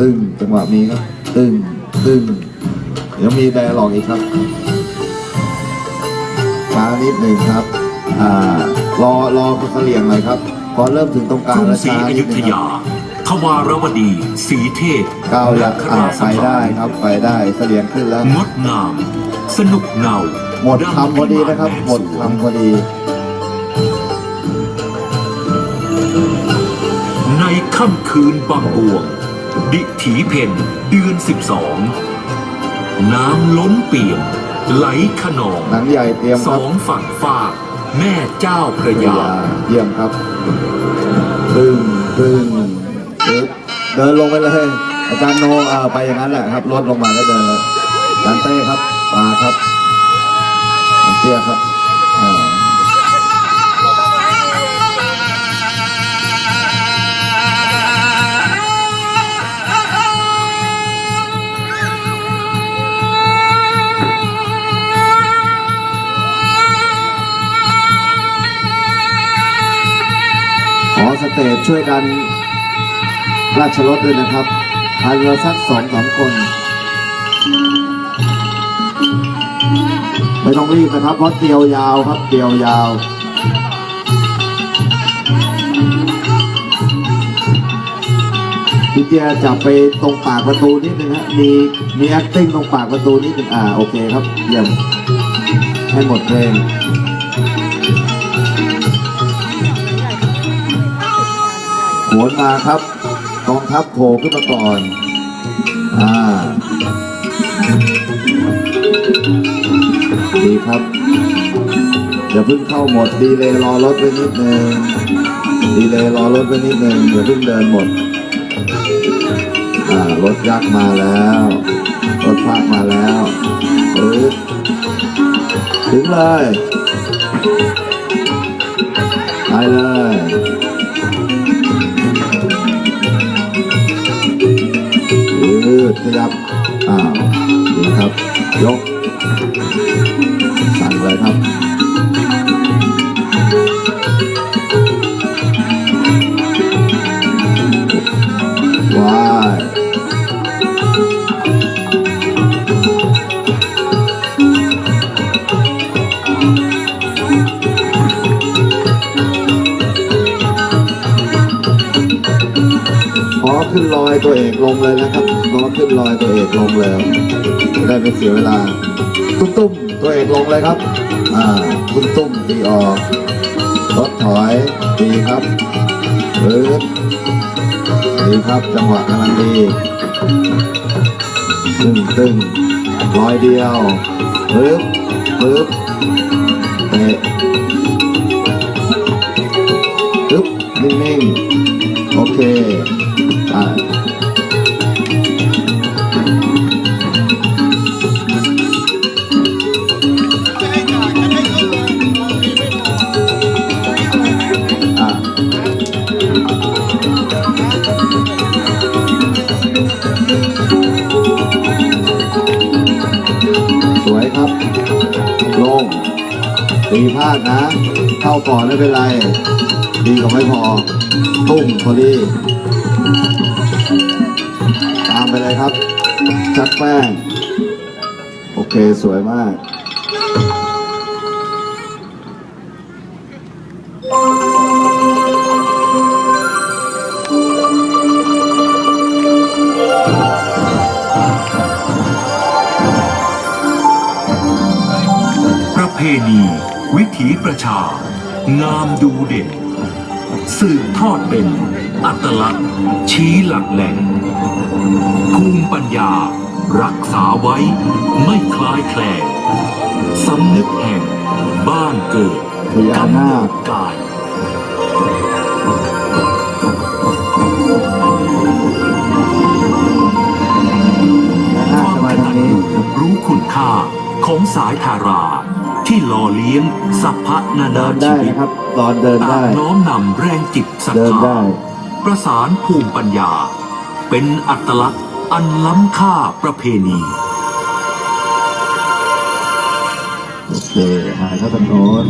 ตึงจังหวะมีครับ ตึงตึงเดี๋ยวมีแดร์หลอกอีกครับช้านิดหนึ่งครับ อ่ารอรอเสลียงหน่อยครับพอเริ่มถึงตรงกกลางรุงแล้วศรีช้าอนิยุดหนึธงคยารับทวารวดีศรีเทพก้าวยักคอ่าราสไปภาได้ครับไปได้เสลียงขึ้นแล้ว งดงาม สนุกเงาหมดคำพอดีนะครับ หมดคำพอดี ในค่ำคืนบางบวง ดิถีเพนเดือนสิบสองน้ำล้นเปี่ยม ไหลขนองหนังใหญ่เตรียมสครัอบงฝั่งฟาก แม่เจ้าพระยา เยี่ยมครับตึงตึงตึงเดินลงไปเลยอาจารย์โนอ่าไปอย่างนั้นแหละครับลดลงมาแล้วเดินเลยอาจารย์เต้ครับมาครับอาจารย์เตี้ยครับ อ่าขอสเตจช่วยดัน ราชรถด้วยนะครับพันละสักสองสามคน ไม่ต้องรีบนะครับ เพราะเตียวยาวครับเตียวยาวพี่เตียจับไปตรงปากประตูนิดนึงฮะมีมี acting ตรงปากประตูนิดนึงอ่าโอเคครับเยี่ยมให้หมดเพลง โขนมาครับกองทัพโผล่ขึ้นมาก่อน อ่า ดีครับ อย่าเพิ่งเข้าหมด ดีเลยรอรถไว้นิดนึง ดีเลยรอรถไว้นิดนึงอย่าเพิ่งเดินหมด อ่า รถยักษ์มาแล้ว รถภาคมาแล้วปึ๊บถึงเลย ไปเลย ดนะครับอ่าวดีครับยกสั่งเลยครับ ขอขึ้นลอยตัวเอกลงเลยนะครับ ขอขึ้นลอยตัวเอกลงเลยได้ไม่เสียเวลา ตุ้มตุ้มตัวเอกลงเลยครับ อ่า ตุ้มตุ้มตีออกรถถอยดีครับปึ๊บดีครับ จังหวะกำลังดีตึงตึงร้อยเดียวปึ๊บปึ๊บเตะปึ๊บนิ่งๆ โอเค สวยครับ ลงตีพลาดนะ เข้าก่อนไม่เป็นไร ดีกว่าไม่พอ ตุ้มพอดี ไปเลยครับ ชัดแป้ง โอเคสวยมากประเพณี วิถีประชา งามดูเด่น สืบทอดเป็น อัตลักษณ์ ชี้หลักแหล่งภูมิปัญญา รักษาไว้ไม่คลายแคลงสำนึกแห่ง บ้านเกิดพญานาคกำเนิดกายน่าจะมาทางนี้รู้คุณค่าของสายทารา ที่หล่อเลี้ยงสัพพะนาเดินานได้ชีวิตนะครับ ตอนเดินต่าได้ งน้อมนำแรงจิตศรัทเดินธาได้ ประสานภูมิปัญญา เป็นอัตลักษณ์อันล้ำค่าประเพณี โอเคหายเข้าทางโน้น